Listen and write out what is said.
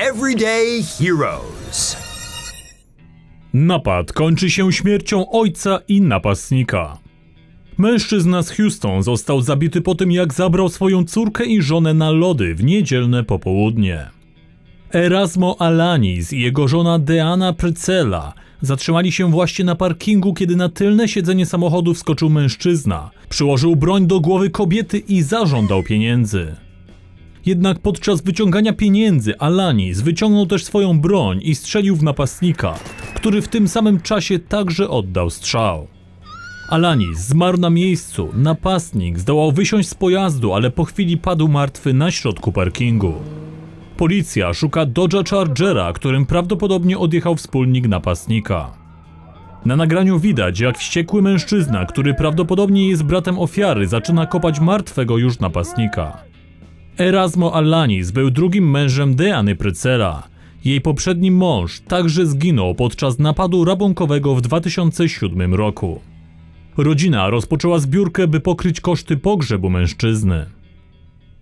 Everyday Heroes. Napad kończy się śmiercią ojca i napastnika. Mężczyzna z Houston został zabity po tym, jak zabrał swoją córkę i żonę na lody w niedzielne popołudnie. Erasmo Alanis i jego żona Deana Prycela zatrzymali się właśnie na parkingu, kiedy na tylne siedzenie samochodu wskoczył mężczyzna. Przyłożył broń do głowy kobiety i zażądał pieniędzy. Jednak podczas wyciągania pieniędzy Alanis wyciągnął też swoją broń i strzelił w napastnika, który w tym samym czasie także oddał strzał. Alanis zmarł na miejscu, napastnik zdołał wysiąść z pojazdu, ale po chwili padł martwy na środku parkingu. Policja szuka Dodge'a Chargera, którym prawdopodobnie odjechał wspólnik napastnika. Na nagraniu widać, jak wściekły mężczyzna, który prawdopodobnie jest bratem ofiary, zaczyna kopać martwego już napastnika. Erasmo Alanis był drugim mężem Deany Prycera. Jej poprzedni mąż także zginął podczas napadu rabunkowego w 2007 roku. Rodzina rozpoczęła zbiórkę, by pokryć koszty pogrzebu mężczyzny.